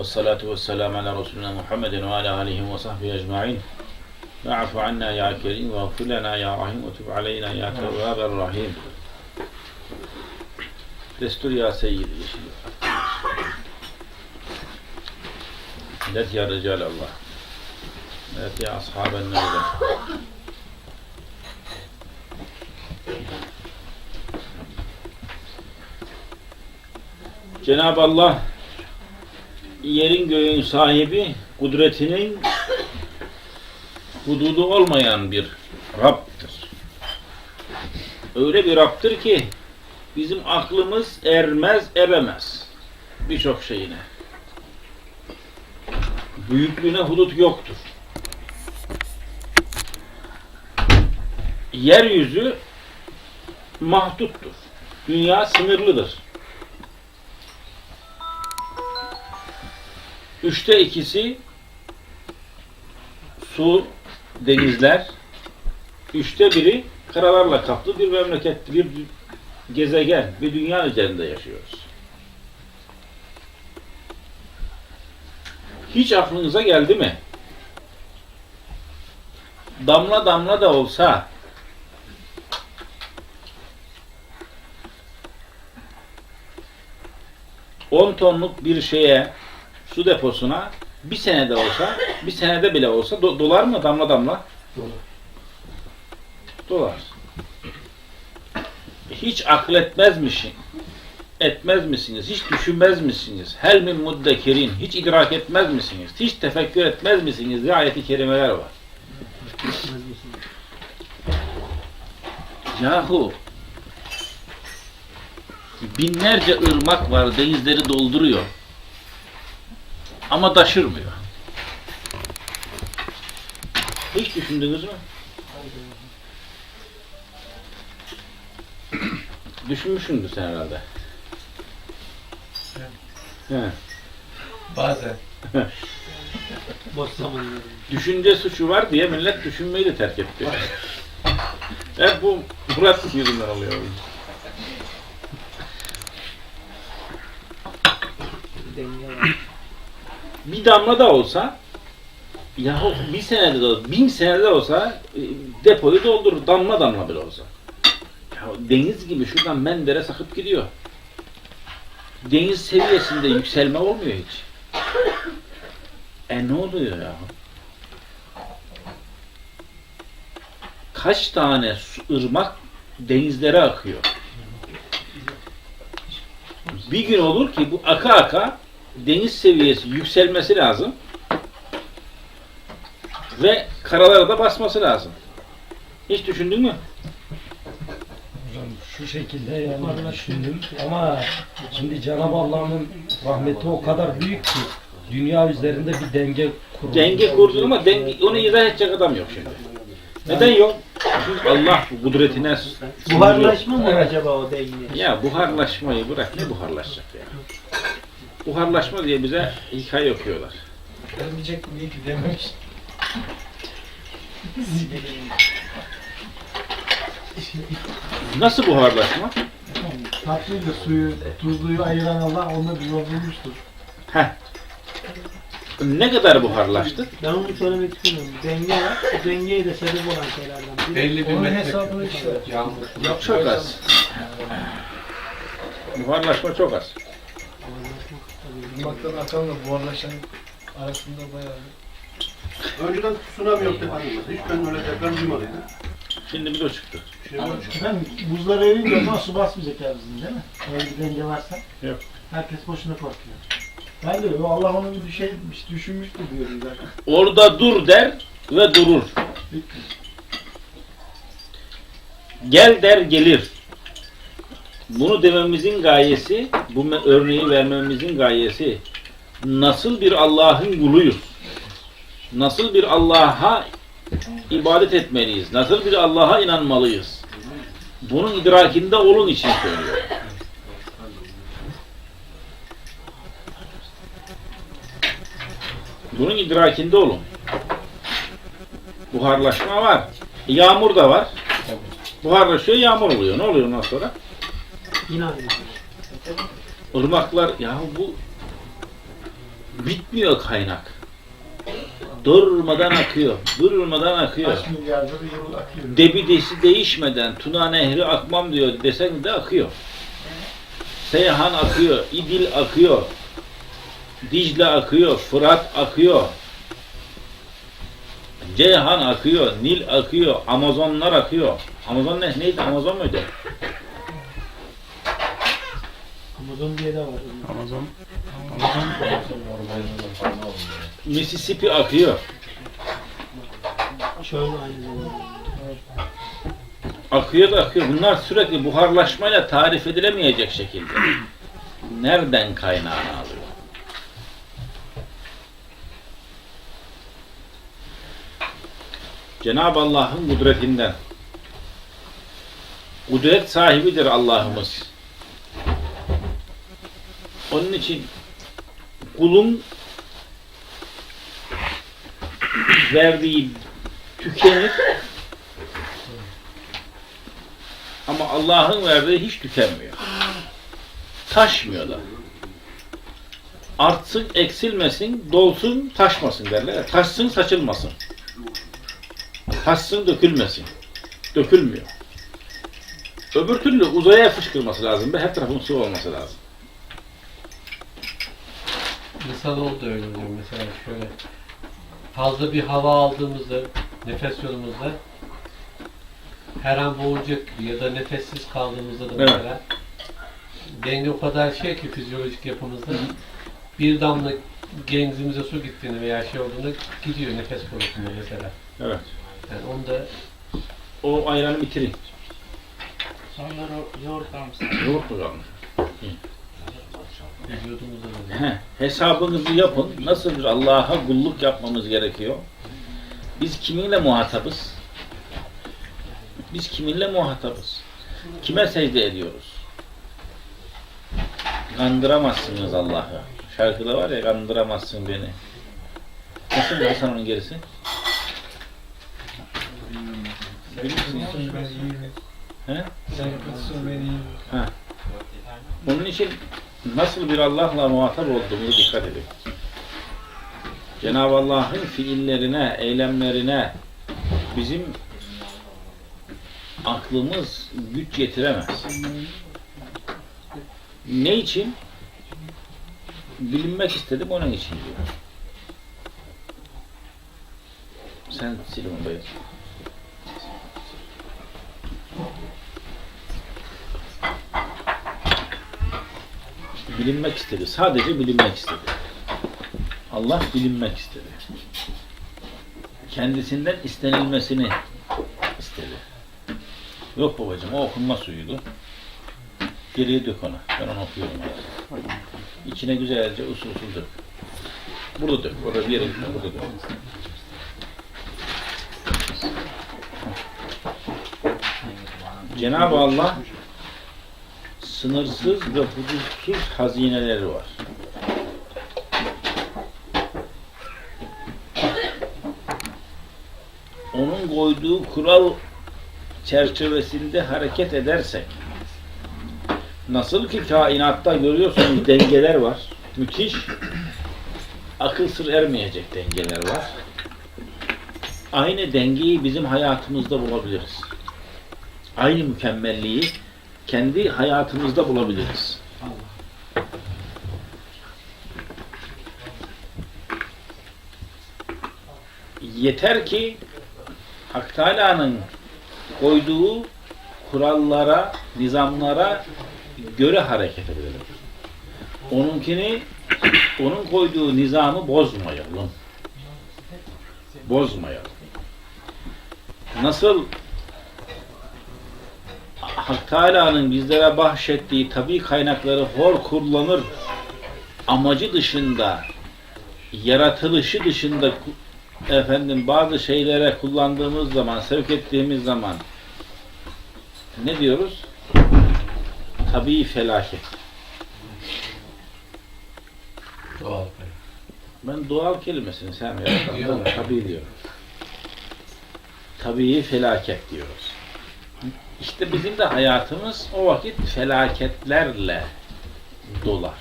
والصلاة والسلام على رسولنا محمد وعلى آله وصحبه أجمعين واعف عنا يا كريم واغفر لنا يا رحيم وتب علينا يا تواب الرحيم ya seyyidi. Evet ya Recal Allah. Evet ya ashaben nevle. Cenab-ı Allah yerin göğün sahibi kudretinin hududu olmayan bir Rab'dır. Öyle bir Rab'dır ki bizim aklımız ermez, eremez birçok şeyine. Büyüklüğüne hudut yoktur. Yeryüzü mahduttur. Dünya sınırlıdır. Üçte ikisi su, denizler, üçte biri karalarla kaplı bir memleket, bir gezegen, bir dünya üzerinde yaşıyoruz. Hiç aklınıza geldi mi? Damla damla da olsa on tonluk bir şeye su deposuna bir senede olsa, bir senede bile olsa do- dolar mı damla damla? Dolar. Dolar. Hiç akletmezmişsin. Etmez misiniz? Hiç düşünmez misiniz? Hel min muddekirin. Hiç idrak etmez misiniz? Hiç tefekkür etmez misiniz? diye ayeti kerimeler var. Yahu binlerce ırmak var denizleri dolduruyor. Ama taşırmıyor. Hiç düşündünüz mü? Düşünmüşsündür sen herhalde. He. Bazen. Boş zamanlarında. Düşünce suçu var diye millet düşünmeyi de terk etti. Hep bu Murat yüzünden oluyor. Denge var. Bir damla da olsa yahu bir senede de olsa, bin senede olsa e, depoyu doldurur. Damla damla bile olsa. Ya deniz gibi şuradan Menderes akıp gidiyor. Deniz seviyesinde yükselme olmuyor hiç. E ne oluyor ya? Kaç tane su, ırmak denizlere akıyor? Bir gün olur ki bu aka aka deniz seviyesi yükselmesi lazım ve karalara da basması lazım. Hiç düşündün mü? Hocam şu şekilde yani düşündüm ama şimdi Cenab-ı Allah'ın rahmeti o kadar büyük ki dünya üzerinde bir denge kuruldu. Denge kurdun ama denge, onu izah edecek adam yok şimdi. Neden yok? Çünkü Allah kudretine sunuyor. Buharlaşma mı Evet. acaba o denge? Ya buharlaşmayı bırak ne buharlaşacak ya? Buharlaşma diye bize hikaye okuyorlar. Demeyecek mi ki dememiş. Nasıl buharlaşma? Tatlıyla suyu, tuzluyu ayıran Allah onu bir bulmuştur. Heh. Ne kadar buharlaştı? Ben onu söylemek istemiyorum. Denge var. Bu dengeye de sebep olan şeylerden biri. Belli bir Onun hesabını işte. Yağmur. Çok az. Buharlaşma çok az. Irmaktan akanla buharlaşan arasında bayağı... Önceden tsunami yoktu efendim. Hiç ben öyle deprem duymadıydım. Şimdi bir de çıktı. Şey. Efendim buzlar erince o zaman su basmayacak her bizim değil mi? Öyle bir denge varsa. Yok. Herkes boşuna korkuyor. Ben de öyle, Allah onu bir şeymiş, düşünmüştür diyorum zaten. Orada dur der ve durur. Gel der gelir. Bunu dememizin gayesi, bu örneği vermemizin gayesi nasıl bir Allah'ın kuluyuz? Nasıl bir Allah'a ibadet etmeliyiz? Nasıl bir Allah'a inanmalıyız? Bunun idrakinde olun için söylüyor. Bunun idrakinde olun. Buharlaşma var. Yağmur da var. Buharlaşıyor, yağmur oluyor. Ne oluyor ondan sonra? Yine aynı. Irmaklar, ya bu Bitmiyor kaynak. Durmadan akıyor. Durmadan akıyor. Kaç milyardır yıl akıyor. Debidesi değişmeden Tuna Nehri akmam diyor desen de akıyor. Seyhan akıyor, İdil akıyor, Dicle akıyor, Fırat akıyor, Ceyhan akıyor, Nil akıyor, Amazonlar akıyor. Amazon ne, neydi? Amazon muydu? Amazon diye de var. Amazon Mississippi akıyor. Çöl aynı zamanda. Akıyor da akıyor. Bunlar sürekli buharlaşmayla tarif edilemeyecek şekilde. Nereden kaynağını alıyor? Cenab-ı Allah'ın kudretinden. Kudret sahibidir Allah'ımız. Onun için kulun verdiği tükenir ama Allah'ın verdiği hiç tükenmiyor. Taşmıyor da. Artsın, eksilmesin, dolsun, taşmasın derler. Taşsın, saçılmasın. Taşsın, dökülmesin. Dökülmüyor. Öbür türlü uzaya fışkırması lazım. Her tarafın su olması lazım. İnsanoğlu da öyle oluyor mesela şöyle. Fazla bir hava aldığımızda nefes yolumuzda her an boğulacak gibi ya da nefessiz kaldığımızda da Evet. mesela denge o kadar şey ki fizyolojik yapımızda bir damla genzimize su gittiğinde veya şey olduğunda gidiyor nefes konusunda mesela. Evet. Yani onu da O ayranı bitirin. Sonra yoğurt almışsın. Yoğurt mu kalmış? Heh, hesabınızı yapın. Nasıl bir Allah'a kulluk yapmamız gerekiyor? Biz kiminle muhatabız? Biz kiminle muhatabız? Kime secde ediyoruz? Kandıramazsınız Allah'ı. Şarkıda var ya kandıramazsın beni. Nasıl Hasan onun gerisi? Bilir misiniz? He? Ha. Bunun için nasıl bir Allah'la muhatap olduğumuzu dikkat edin. Cenab-ı Allah'ın fiillerine, eylemlerine bizim aklımız güç yetiremez. Ne için? Bilinmek istedim onun için diyor. Sen sil onu bilinmek istedi. Sadece bilinmek istedi. Allah bilinmek istedi. Kendisinden istenilmesini istedi. Yok babacığım o okunma suyuydu. Geriye dök onu. Ben onu okuyorum. artık. İçine güzelce usul usul dök. Burada dök. Orada bir yere gitme. Burada dök. Cenab-ı Allah sınırsız ve hudutsuz hazineleri var. Onun koyduğu kural çerçevesinde hareket edersek nasıl ki kainatta görüyorsunuz dengeler var. Müthiş akıl sır ermeyecek dengeler var. Aynı dengeyi bizim hayatımızda bulabiliriz. Aynı mükemmelliği kendi hayatımızda bulabiliriz. Yeter ki Hak Teala'nın koyduğu kurallara, nizamlara göre hareket edelim. Onunkini, onun koyduğu nizamı bozmayalım. Bozmayalım. Nasıl Hak Teala'nın bizlere bahşettiği tabi kaynakları hor kullanır amacı dışında yaratılışı dışında efendim bazı şeylere kullandığımız zaman sevk ettiğimiz zaman ne diyoruz? Tabi felaket. doğal. Ben doğal kelimesini sevmiyorum. Yok. Tabi diyorum. Tabii felaket diyoruz. İşte bizim de hayatımız o vakit felaketlerle dolar.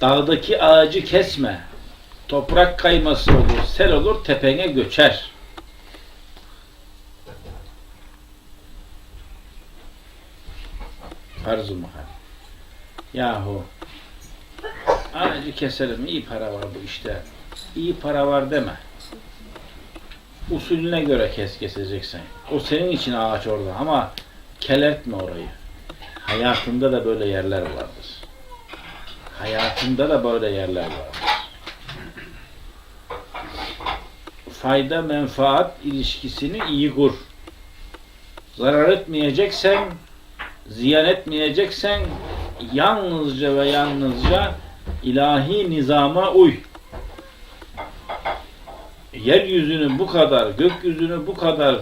Dağdaki ağacı kesme. Toprak kayması olur, sel olur, tepene göçer. Farz-ı muhal. Yahu ağacı keselim, iyi para var bu işte. İyi para var deme. Usulüne göre kes keseceksin. O senin için ağaç orada ama kelertme orayı. Hayatında da böyle yerler vardır. Hayatında da böyle yerler vardır. Fayda menfaat ilişkisini iyi kur. Zarar etmeyeceksen, ziyan etmeyeceksen yalnızca ve yalnızca ilahi nizama uy. Yeryüzünü bu kadar, gökyüzünü bu kadar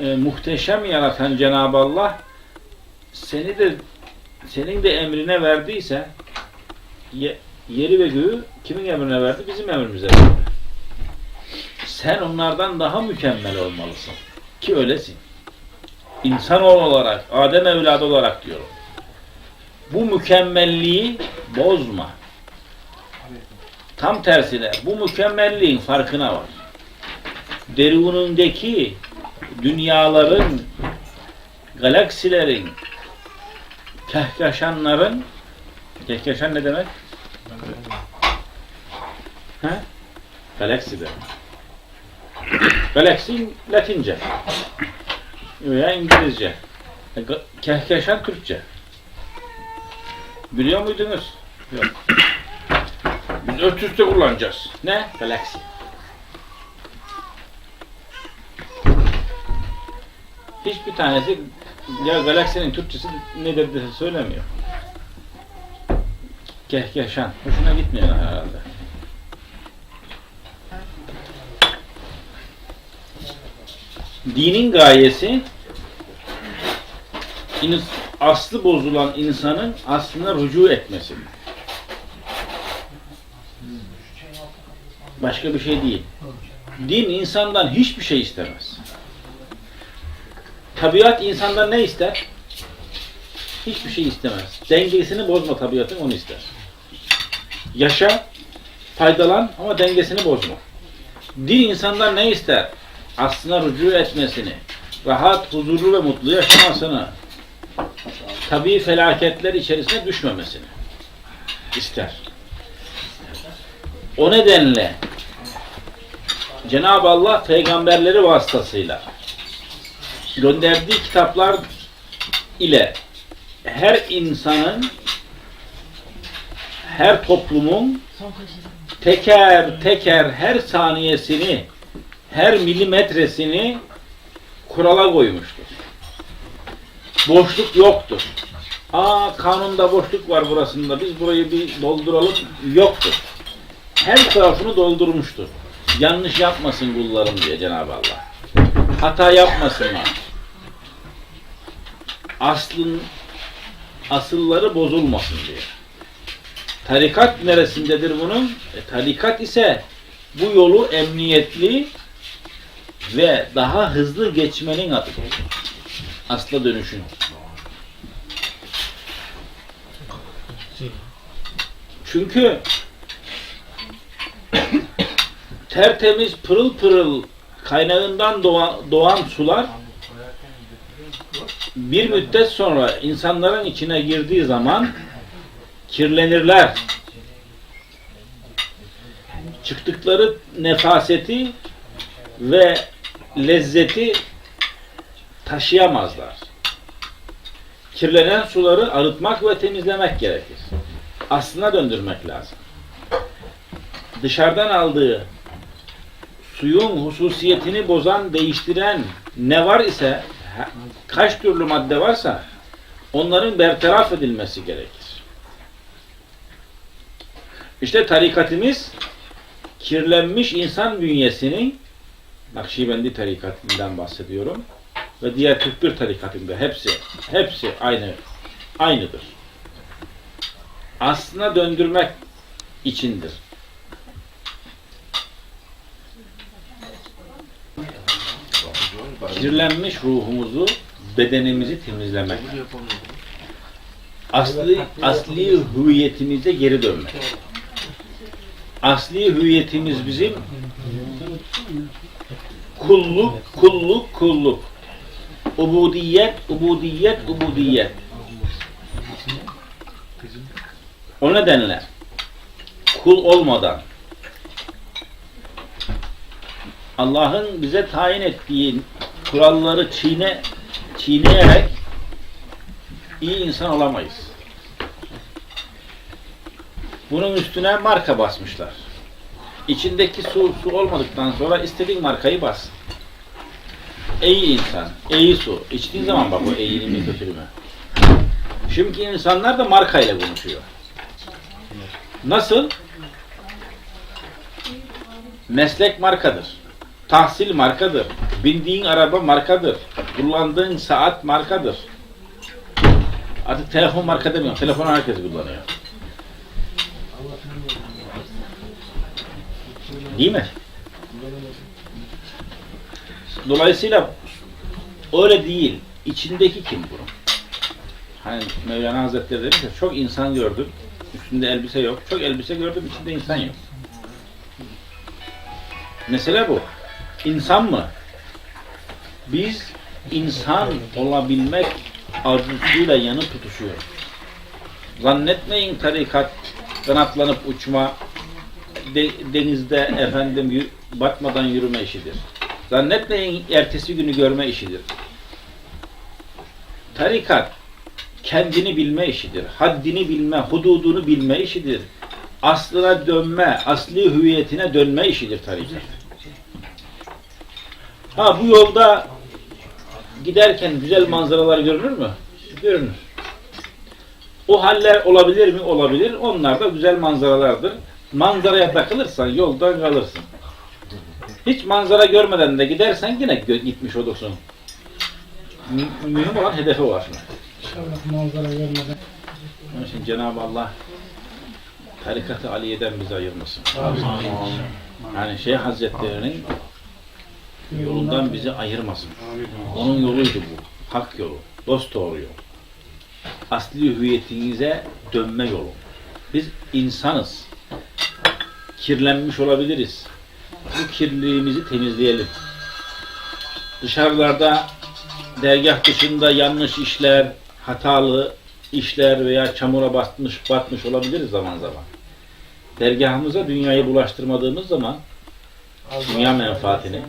e, muhteşem yaratan Cenab-ı Allah seni de senin de emrine verdiyse ye- yeri ve göğü kimin emrine verdi? Bizim emrimize verdi. Sen onlardan daha mükemmel olmalısın. Ki öylesin. İnsanoğlu olarak, Adem evladı olarak diyorum. Bu mükemmelliği bozma. Tam tersine bu mükemmelliğin farkına var. Derunundaki dünyaların, galaksilerin, kehkeşanların kehkeşan ne demek? Ha? Galaksi demek. Galaksi Latince veya İngilizce. E, Kehkeşan Türkçe. Biliyor muydunuz? Yok. Üst üste kullanacağız. Ne? Galaksi. Hiçbir tanesi ya galaksinin Türkçesi nedir diye söylemiyor. Kehkeşan. Hoşuna gitmiyor herhalde. Dinin gayesi aslı bozulan insanın aslına rücu etmesi. Başka bir şey değil. Din insandan hiçbir şey istemez. Tabiat insandan ne ister? Hiçbir şey istemez. Dengesini bozma tabiatın onu ister. Yaşa, faydalan ama dengesini bozma. Din insandan ne ister? Aslına rücu etmesini, rahat, huzurlu ve mutlu yaşamasını, tabii felaketler içerisine düşmemesini ister. O nedenle Cenab-ı Allah peygamberleri vasıtasıyla gönderdiği kitaplar ile her insanın her toplumun teker teker her saniyesini her milimetresini kurala koymuştur. Boşluk yoktur. Aa kanunda boşluk var burasında biz burayı bir dolduralım yoktur. Her tarafını doldurmuştur. Yanlış yapmasın kullarım diye Cenab-ı Allah. Hata yapmasınlar. Aslın asılları bozulmasın diye. Tarikat neresindedir bunun? E, tarikat ise bu yolu emniyetli ve daha hızlı geçmenin adıdır. Asla dönüşün. Çünkü tertemiz pırıl pırıl kaynağından doğan, doğan sular bir müddet sonra insanların içine girdiği zaman kirlenirler. Çıktıkları nefaseti ve lezzeti taşıyamazlar. Kirlenen suları arıtmak ve temizlemek gerekir. Aslına döndürmek lazım. Dışarıdan aldığı suyun hususiyetini bozan, değiştiren ne var ise kaç türlü madde varsa onların bertaraf edilmesi gerekir. İşte tarikatimiz kirlenmiş insan bünyesinin Nakşibendi tarikatından bahsediyorum ve diğer 41 tarikatında hepsi hepsi aynı aynıdır. Aslına döndürmek içindir. Kirlenmiş ruhumuzu, bedenimizi temizlemek. Asli, asli hüviyetimize geri dönmek. Asli hüviyetimiz bizim kulluk, kulluk, kulluk. Ubudiyet, ubudiyet, ubudiyet. O nedenle kul olmadan Allah'ın bize tayin ettiği kuralları çiğne çiğneyerek iyi insan olamayız. Bunun üstüne marka basmışlar. İçindeki su, su olmadıktan sonra istediğin markayı bas. İyi insan, iyi su. İçtiğin zaman bak o iyiliği mi kötülüğü mü? Şimdiki insanlar da markayla konuşuyor. Nasıl? Meslek markadır. Tahsil markadır. Bindiğin araba markadır. Kullandığın saat markadır. Artık telefon marka demiyorum. Telefonu herkes kullanıyor. Değil mi? Dolayısıyla öyle değil. İçindeki kim bunun? Hani Mevlana Hazretleri demiş ya, çok insan gördüm. Üstünde elbise yok. Çok elbise gördüm. içinde insan yok. Mesele bu. İnsan mı? Biz insan olabilmek arzusuyla yanıp tutuşuyoruz. Zannetmeyin tarikat kanatlanıp uçma, de- denizde efendim batmadan yürüme işidir. Zannetmeyin ertesi günü görme işidir. Tarikat kendini bilme işidir. Haddini bilme, hududunu bilme işidir. Aslına dönme, asli hüviyetine dönme işidir tarikat. Ha bu yolda giderken güzel manzaralar görünür mü? Görünür. O haller olabilir mi? Olabilir. Onlar da güzel manzaralardır. Manzaraya takılırsan yoldan kalırsın. Hiç manzara görmeden de gidersen yine gitmiş olursun. Mü- mühim olan hedefe ulaşmak. İnşallah manzara görmeden. Onun için Cenab-ı Allah tarikat-ı Aliye'den bizi ayırmasın. Yani Şeyh Hazretleri'nin yolundan bizi ayırmasın. Onun yoluydu bu. Hak yolu. Dost doğru yol. Asli hüviyetinize dönme yolu. Biz insanız. Kirlenmiş olabiliriz. Bu kirliliğimizi temizleyelim. Dışarılarda dergah dışında yanlış işler, hatalı işler veya çamura batmış, batmış olabiliriz zaman zaman. Dergahımıza dünyayı bulaştırmadığımız zaman dünya menfaatini,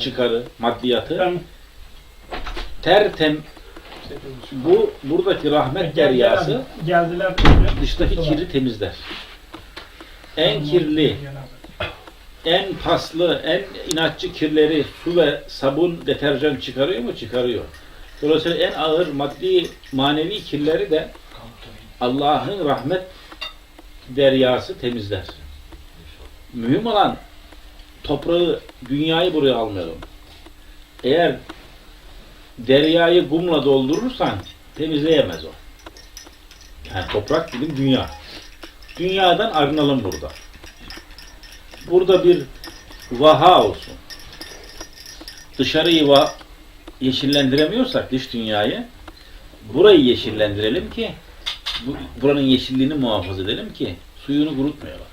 çıkarı, maddiyatı tertem bu buradaki rahmet deryası dıştaki kirli temizler. En kirli, en paslı, en inatçı kirleri su ve sabun, deterjan çıkarıyor mu? Çıkarıyor. Dolayısıyla en ağır maddi, manevi kirleri de Allah'ın rahmet deryası temizler. Mühim olan toprağı, dünyayı buraya almayalım. Eğer deryayı kumla doldurursan temizleyemez o. Yani toprak dedim dünya. Dünyadan arınalım burada. Burada bir vaha olsun. Dışarıyı va yeşillendiremiyorsak dış dünyayı burayı yeşillendirelim ki bu, buranın yeşilliğini muhafaza edelim ki suyunu kurutmayalım.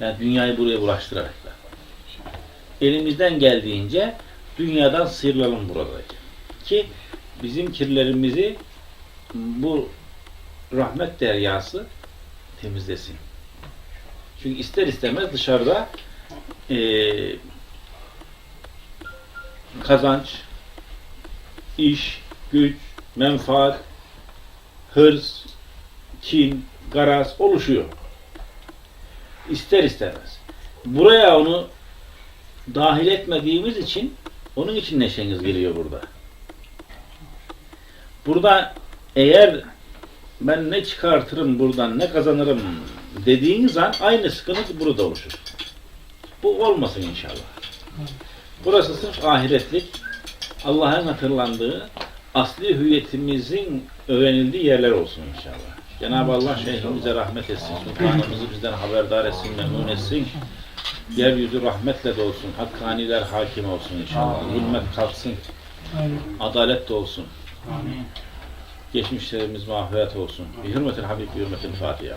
Yani dünyayı buraya bulaştırarak da. Elimizden geldiğince dünyadan sıyrılalım buradaki. Ki bizim kirlerimizi bu rahmet deryası temizlesin. Çünkü ister istemez dışarıda eee, kazanç, iş, güç, menfaat, hırs, kin, garaz oluşuyor. İster istemez. Buraya onu dahil etmediğimiz için onun için neşeniz geliyor burada. Burada eğer ben ne çıkartırım buradan, ne kazanırım dediğiniz an aynı sıkıntı burada oluşur. Bu olmasın inşallah. Burası sırf ahiretlik, Allah'ın hatırlandığı, asli hüviyetimizin öğrenildiği yerler olsun inşallah. Cenab-ı Allah şeyhimize rahmet etsin, sultanımızı bizden haberdar etsin, memnun etsin. Yeryüzü rahmetle dolsun, hakkaniler hakim olsun inşallah. Zulmet kalksın, Amin. adalet de olsun. Geçmişlerimiz mağfiret olsun. Bir hürmetin Habib, bir hürmetin Fatiha.